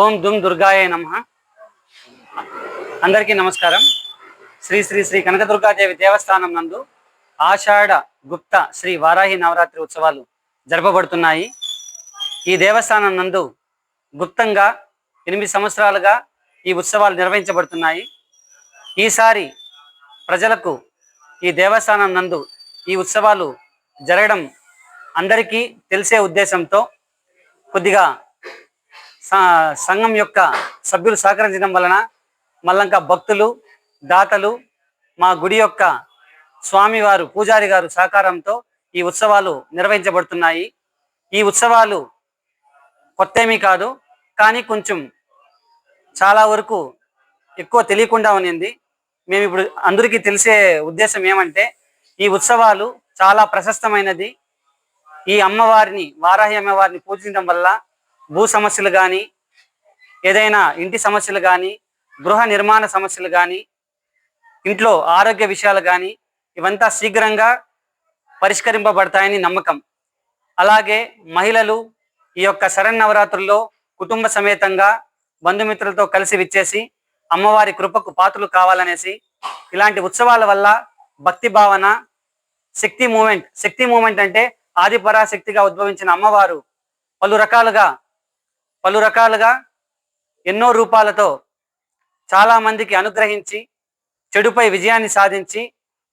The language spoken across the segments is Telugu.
ఓం దుమ్ దుర్గాయ నమ. అందరికీ నమస్కారం. శ్రీ శ్రీ శ్రీ కనకదుర్గాదేవి దేవస్థానం నందు ఆషాఢ గుప్త శ్రీ వారాహి నవరాత్రి ఉత్సవాలు జరపబడుతున్నాయి. ఈ దేవస్థానం నందు గుప్తంగా ఎనిమిది సంవత్సరాలుగా ఈ ఉత్సవాలు నిర్వహించబడుతున్నాయి. ఈసారి ప్రజలకు ఈ దేవస్థానం నందు ఈ ఉత్సవాలు జరగడం అందరికీ తెలిసే ఉద్దేశంతో కొద్దిగా సంఘం యొక్క సభ్యులు సహకరించడం వలన మళ్ళంక భక్తులు దాతలు మా గుడి యొక్క స్వామివారు పూజారి గారు సహకారంతో ఈ ఉత్సవాలు నిర్వహించబడుతున్నాయి. ఈ ఉత్సవాలు కొత్తేమీ కాదు కానీ కొంచెం చాలా వరకు ఎక్కువ తెలియకుండా ఉన్నింది. మేము ఇప్పుడు అందరికీ తెలిసే ఉద్దేశం ఏమంటే ఈ ఉత్సవాలు చాలా ప్రశస్తమైనది. ఈ అమ్మవారిని వారాహి అమ్మవారిని పూజించడం వల్ల భూ సమస్యలు కానీ ఏదైనా ఇంటి సమస్యలు కానీ గృహ నిర్మాణ సమస్యలు కానీ ఇంట్లో ఆరోగ్య విషయాలు కానీ ఇవంతా శీఘ్రంగా పరిష్కరింపబడతాయని నమ్మకం. అలాగే మహిళలు ఈ యొక్క శరన్నవరాత్రుల్లో కుటుంబ సమేతంగా బంధుమిత్రులతో కలిసి విచ్చేసి అమ్మవారి కృపకు పాత్రలు కావాలనేసి ఇలాంటి ఉత్సవాల వల్ల భక్తి భావన శక్తి మూమెంట్ శక్తి మూమెంట్ అంటే ఆదిపరాశక్తిగా ఉద్భవించిన అమ్మవారు పలు రకాలుగా పలు రకాలుగా ఎన్నో రూపాలతో చాలా మందికి అనుగ్రహించి చెడుపై విజయాన్ని సాధించి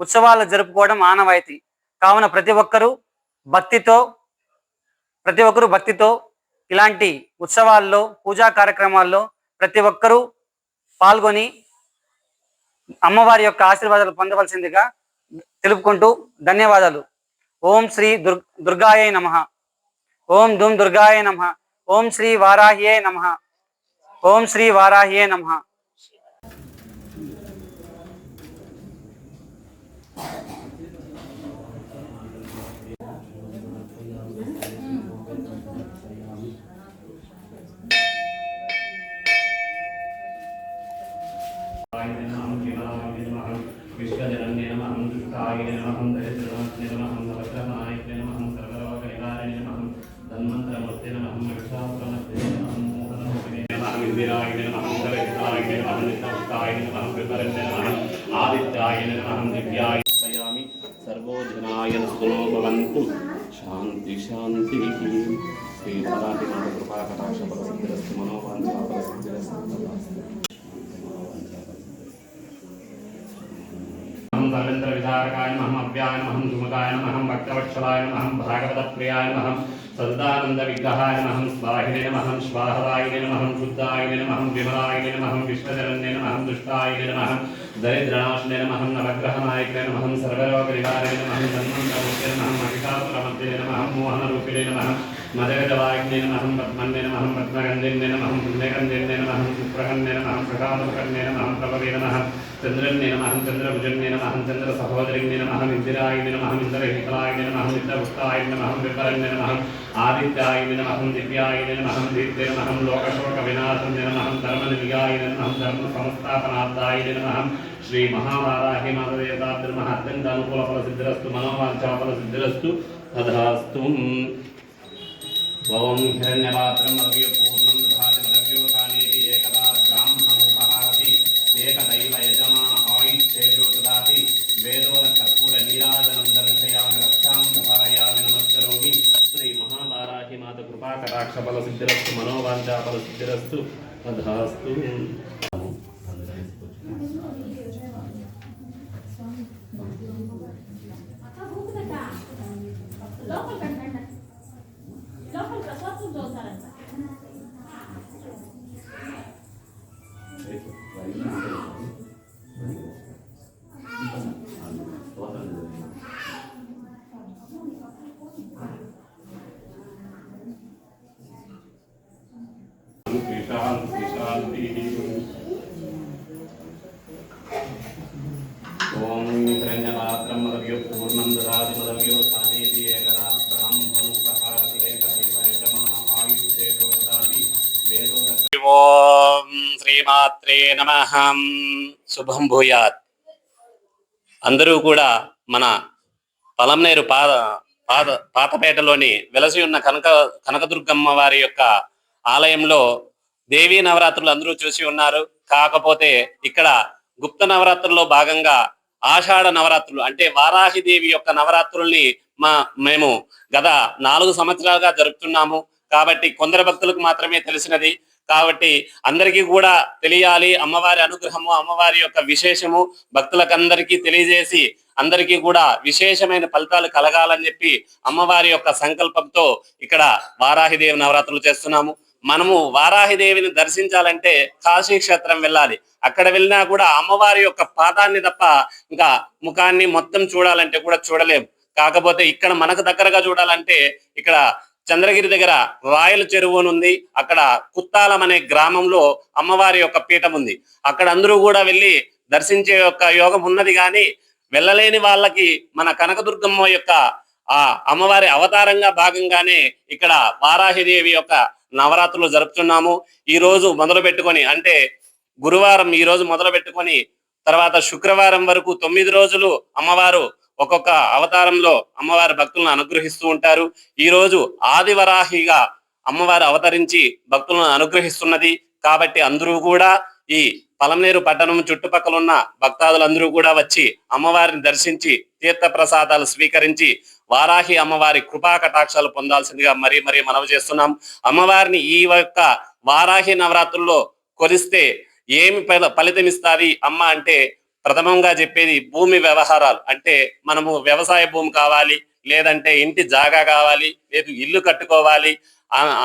ఉత్సవాలు జరుపుకోవడం ఆనవాయితీ. కావున ప్రతి ఒక్కరూ భక్తితో ప్రతి ఒక్కరూ భక్తితో ఇలాంటి ఉత్సవాల్లో పూజా కార్యక్రమాల్లో ప్రతి ఒక్కరూ పాల్గొని అమ్మవారి యొక్క ఆశీర్వాదాలు పొందవలసిందిగా తెలుపుకుంటూ ధన్యవాదాలు. ఓం శ్రీ దుర్ దుర్గాయ నమ. ఓం దుమ్ దుర్గాయ నమ. ఓం శ్రీ వారాహ్యే నమ ఓం శ్రీ వారాహ్యే నమ విశ్వజనన్య నమః దుష్టాయ నమః శాంతి శాంతి శ్రీ మరాఠి మాత కృపా కటాక్ష ఫల సిద్ధిరస్తు మనోవాంఛ ఫల సర్వేంద్ర విధారకాయ నమః అవ్యాయ నమః సుమకాయ నమః భక్తవత్సలాయ నమః భాగవత ప్రియాయ నమః సదానంద విగ్రహాయ నమః స్వాహినే నమః స్వాహరాయ నమః శుద్ధాయ నమః విమలాయ నమః విశ్వజనన్య నమః దుష్టాయ నమః దరిద్రనాశనే నమహం నవగ్రహనాయక నమః సర్వలోక నివారణే నమహం ధన్వంతరూపే నమః మహిషాసురమర్దే నమః మోహనరూపిణే నమహం మదగజవాగ్నే నమః పద్మన్నే నమః పద్మగంధేన్నే నమః పుణ్యగంధేన్నే నమః శుక్రగన్నే నమః ప్రసాదముఖన్నే నమః ప్రభవే నమః చంద్రన్నే నమః చంద్రభుజన్నే నమః చంద్ర సహోదరిన్నే నమః ఇందిరాయ నమః ఇంద్రహితలాయ నమః ఇంద్రగుప్తాయ నమః విపరన్నే నమః ఆదిత్యాయ నమః దివ్యాయ నమః దీప్తే నమః లోకశోక వినాశన్నే నమః ధర్మనిలయాయ నమః ధర్మ సంస్థాపనార్థాయ నమః శ్రీ మహావారాహి ఓం హిరణ్యపాత్రం రవ్య పూర్ణం దధాతి రవ్యోకానేతి ఏకదా బ్రాహ్మణోపహారతి ఏకదైవ యజమా ఆయుష్ేజో దదాతి వేదోల కర్పూర నీరాజనం దర్శయామి రక్షాం ధరయామి నమస్కరోమి శ్రీ మహాబారాహి మాత కృపా కటాక్ష ఫల సిద్ధిరస్తు మనోవాంఛా ఫల సిద్ధిరస్తు తథాస్తు శాంతి శాంతి ఓం హిరణ్యపాత్రం మదవ్యో పూర్ణం దదాతి స్థానేతి ఏకదా ఓం శ్రీమాత్రే నమ శుభం భూయాత్ అందరూ కూడా మన పలంనేరు పాద పాత పాతపేటలోని వెలసి ఉన్న కనక కనకదుర్గమ్మ వారి యొక్క ఆలయంలో దేవీ నవరాత్రులు అందరూ చూసి ఉన్నారు. కాకపోతే ఇక్కడ గుప్త నవరాత్రుల్లో భాగంగా ఆషాఢ నవరాత్రులు అంటే వారాహి దేవి యొక్క నవరాత్రుల్ని మా మేము గత నాలుగు సంవత్సరాలుగా జరుపుతున్నాము. కాబట్టి కొందరు భక్తులకు మాత్రమే తెలిసినది. కాబట్టి అందరికీ కూడా తెలియాలి. అమ్మవారి అనుగ్రహము అమ్మవారి యొక్క విశేషము భక్తులకందరికీ తెలియజేసి అందరికీ కూడా విశేషమైన ఫలితాలు కలగాలని చెప్పి అమ్మవారి యొక్క సంకల్పంతో ఇక్కడ వారాహిదేవి నవరాత్రులు చేస్తున్నాము. మనము వారాహిదేవిని దర్శించాలంటే కాశీ క్షేత్రం వెళ్ళాలి. అక్కడ వెళ్ళినా కూడా అమ్మవారి యొక్క పాదాన్ని తప్ప ఇంకా ముఖాన్ని మొత్తం చూడాలంటే కూడా చూడలేము. కాకపోతే ఇక్కడ మనకు దగ్గరగా చూడాలంటే ఇక్కడ చంద్రగిరి దగ్గర రాయల చెరువు అని ఉంది. అక్కడ కుత్తాలం అనే గ్రామంలో అమ్మవారి యొక్క పీఠం ఉంది. అక్కడ అందరూ కూడా వెళ్ళి దర్శించే యొక్క యోగం ఉన్నది కానీ వెళ్ళలేని వాళ్ళకి మన కనకదుర్గమ్మ యొక్క ఆ అమ్మవారి అవతారంగా భాగంగానే ఇక్కడ వారాహిదేవి యొక్క నవరాత్రులు జరుపుతున్నాము. ఈ రోజు మొదలు పెట్టుకొని అంటే గురువారం ఈ రోజు మొదలు పెట్టుకొని తర్వాత శుక్రవారం వరకు తొమ్మిది రోజులు అమ్మవారు ఒక్కొక్క అవతారంలో అమ్మవారి భక్తులను అనుగ్రహిస్తూ ఉంటారు. ఈ రోజు ఆదివరాహిగా అమ్మవారు అవతరించి భక్తులను అనుగ్రహిస్తున్నది. కాబట్టి అందరూ కూడా ఈ పలమనేరు పట్టణం చుట్టుపక్కల ఉన్న భక్తాదులందరూ కూడా వచ్చి అమ్మవారిని దర్శించి తీర్థ ప్రసాదాలు స్వీకరించి వారాహి అమ్మవారి కృపా కటాక్షాలు పొందాల్సిందిగా మరీ మరీ మనవి చేస్తున్నాం. అమ్మవారిని ఈ యొక్క వారాహి నవరాత్రుల్లో కొలిస్తే ఏమి ఫలితం ఇస్తాది? అమ్మ అంటే ప్రథమంగా చెప్పేది భూమి వ్యవహారాలు. అంటే మనము వ్యవసాయ భూమి కావాలి లేదంటే ఇంటి జాగా కావాలి లేదు ఇల్లు కట్టుకోవాలి.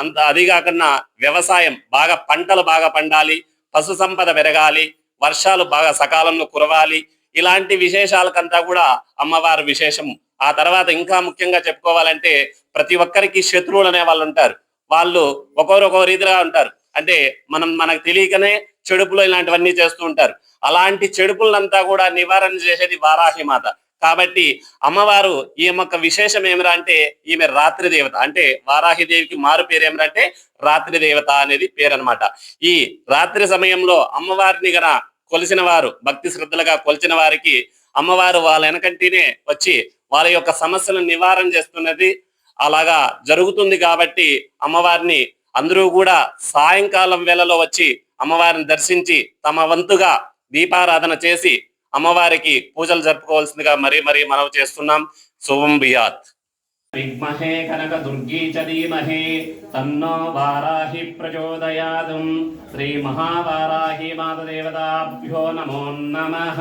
అంత అది కాకుండా వ్యవసాయం బాగా పంటలు బాగా పండాలి పశు సంపద పెరగాలి వర్షాలు బాగా సకాలంలో కురవాలి ఇలాంటి విశేషాలకంతా కూడా అమ్మవారి విశేషం. ఆ తర్వాత ఇంకా ముఖ్యంగా చెప్పుకోవాలంటే ప్రతి ఒక్కరికి శత్రువులు అనే వాళ్ళు ఉంటారు. వాళ్ళు ఒక్కొరు రీతిగా ఉంటారు. అంటే మనం మనకు తెలియకనే చెడుపులు ఇలాంటివన్నీ చేస్తూ ఉంటారు. అలాంటి చెడుపులంతా కూడా నివారణ చేసేది వారాహి మాత. కాబట్టి అమ్మవారు ఈ యొక్క విశేషం ఏమిరా అంటే ఈమె రాత్రి దేవత. అంటే వారాహి దేవికి మారు పేరు ఏమిరా అంటే రాత్రి దేవత అనేది పేరు అనమాట ఈ రాత్రి సమయంలో అమ్మవారిని గన కొలిసిన వారు భక్తి శ్రద్ధలుగా కొలిచిన వారికి అమ్మవారు వాళ్ళ వెనకంటినే వచ్చి వాళ్ళ యొక్క సమస్యలను నివారణ చేస్తున్నది అలాగా జరుగుతుంది కాబట్టి అమ్మవారిని అందరూ కూడా సాయంకాలం వేళలో వచ్చి అమ్మవారిని దర్శించి తమ వంతుగా దీపారాధన చేసి అమ్మవారికి పూజలు జరుపుకోవాల్సిందిగా మరీ మరీ మనవి చేస్తున్నాం. శుభం బియాత్. విద్మహే కనక దుర్గీ చ ధీమహే తన్నో వారాహి ప్రచోదయాదు. శ్రీ మహావారాహి మాతదేవతాభ్యో నమో నమః.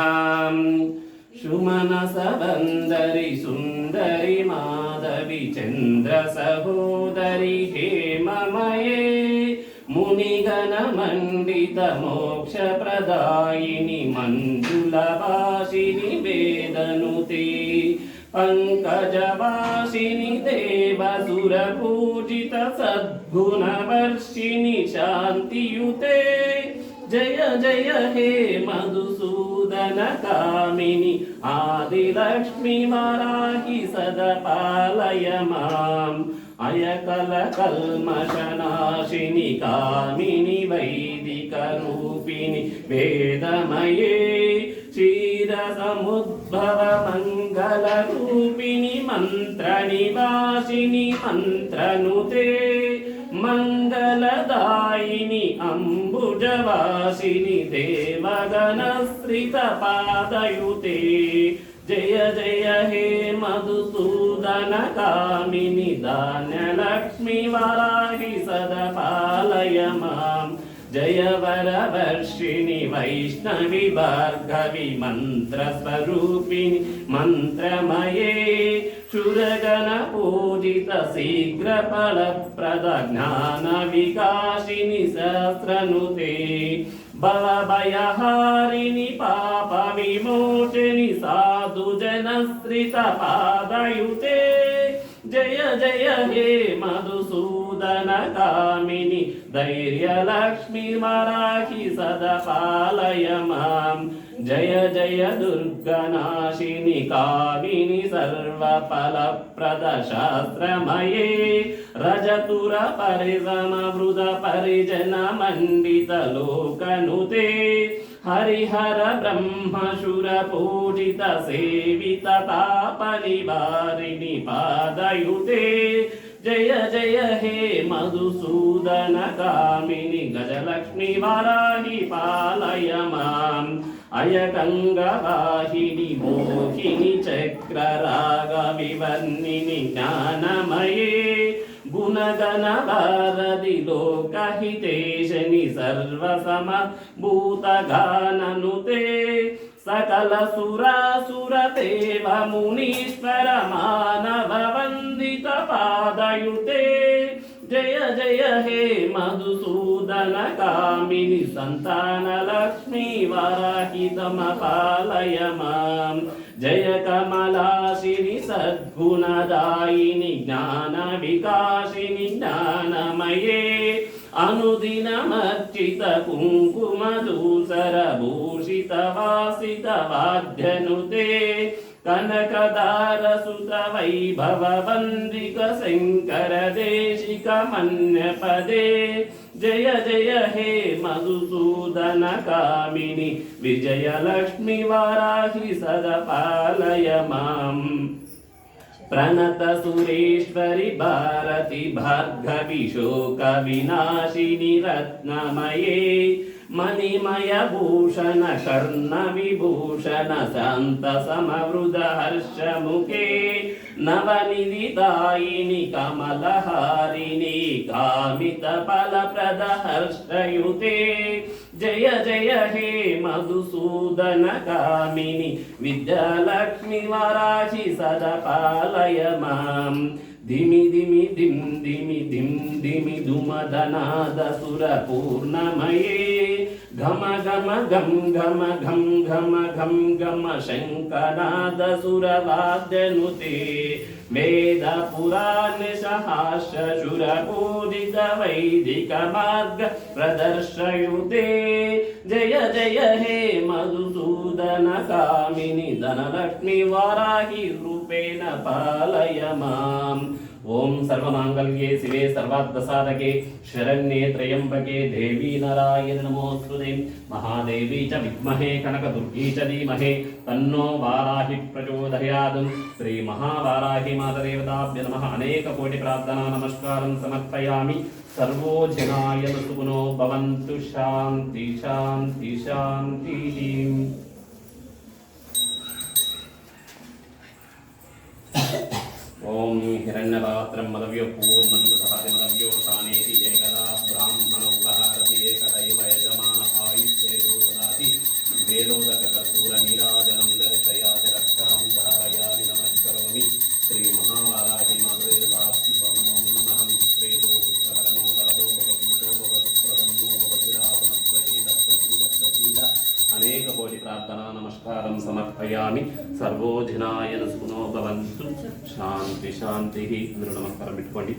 సుమనసవందరి సుందరి మాధవి చంద్ర సహోదరి హేమమయే మునిగణమండిత మోక్ష ప్రదాయిని మంజుల వేదనుతే పంకజవాసిని దేవసుర పూజిత సద్గుణవర్షిణి శాంతియుతే. జయ జయ హే మధుసూ మధుసూదన కామిని ఆదిలక్ష్మి వారాహి సదపాలయ మాం అయకల కల్మషనాశిని కామిని వైదిక రూపిణి వేదమయే. క్షీర సముద్భవ మంగళ రూపిణి మంత్ర నివాసిని మంత్రనుతే. మంగళదాయిని అంబుజవాసిని దేవగణశ్రిత పాదయుతే జయ జయ హే మధుసూదన కామిని ధాన్యలక్ష్మి వారాహి సదపాలయ మాం. జయ వరవర్షిణి వైష్ణవి భార్గవి మంత్రస్వరూపిణి మంత్రమయే. క్షురగణ పూజిత శీఘ్ర ఫలప్రద జ్ఞాన వికాసిని సహస్రనుతే బలభయహారిణి పాప విమోచని సాధు జనశ్రిత పాదయుతే జయ జయ హే మధుసూదన కామిని ధైర్యలక్ష్మి మరాహి సద పాలయ మాం జయ జయ దుర్గనాశిని కామిని సర్వఫలప్రద శాస్త్రమయే రజతుర పరిసమ వృద పరిజన మండిత లోకనుతే హరిహర బ్రహ్మశురపూజిత సేవిత తాప నివారిణి పాదయుతే జయ జయ హే మధుసూదన కామిని గజలక్ష్మి వరాహి పాలయ మాం అయగంగవాహిని మోహిని చక్రరాగ వివర్ణిని జ్ఞానమయే గుణగణ భారది లోకహితేశని సర్వసమ భూతగాననుతే సకల సురాసుర దేవ జయ జయ హే మధుసూదన కామిని సంతాన లక్ష్మీ వరాహితమ పాలయ మాం. జయ కమలాసిని సద్గుణదాయిని జ్ఞాన వికాసిని జ్ఞానమయే. అనుదినమర్చిత కుంకుమధూసర భూషిత వాసిత వాద్యనుతే. కనకదార సుత వైభవ వందిక శంకర దేశిక మన్యపదే జయ జయ హే మధుసూదన కామిని విజయలక్ష్మి వారాహి సదపాలయ మాం ప్రణత సురేశ్వరి భారతి భార్గవి శోక వినాశిని రత్నమయే మణిమయ భూషణ కర్ణ విభూషణ శాంత సమవృద హర్షముఖే నవనిధిదాయిని కమలహారిణి కామిత ఫలప్రద హర్షయుతే ఘమ ఘమ ఘం ఘమ ఘం ఘమ ఘం ఘమ శంకనాద సురవాద్యనుతే వేద పురాణ సహాస్య శుర పూజిత వైదిక మార్గ ప్రదర్శయుతే జయ జయ హే మధుసూదన కామిని ధనలక్ష్మి వారాహి రూపేణ పాలయ మాం ఓం సర్వమాంగళ్యే శివే సర్వార్థసాధకే శరణ్యే త్రయంబకే దేవీ నారాయణ నమోస్తుతే మహాదేవీ చ విద్మహే కనకదుర్గీ చ ధీమహే తన్నో వారాహి ప్రచోదయాదు. శ్రీ మహావారాహి మాతదేవతాభ్య నమః. అనేక కోటి ప్రార్థనా నమస్కారం సమర్పయామి. సర్వో జనాయ సుగుణో భవంతు. శాంతి శాంతి శాంతి. ఓం హిరణ్యపాత్రం మదవ్య పూర్ణం సహతి మదవ్యో సానేతి ఏకదా బ్రాహ్మణ ఉపహారతి ఏకదైవ యజమాన ఆయుష్యేదో సదాతి వేదోదక కర్పూర నీరాజనం దర్శయాతి రక్షాం ధారయామి నమస్కరోమి శ్రీ మహావారాహి మాధవేదాభ్యో నమో నమః ప్రేతో శుక్రవరణో వరదో భగవద్ముతో భగవత్ప్రసన్నో భగవతిరాసన ప్రసీద ప్రసీద ప్రసీద అనేక కోటి ప్రార్థనా నమస్కారం సమర్పయామి సర్వోధినాయన సునో భవంతు శాంతి శాంతి అందరూ నమస్కారం పెట్టుకోండి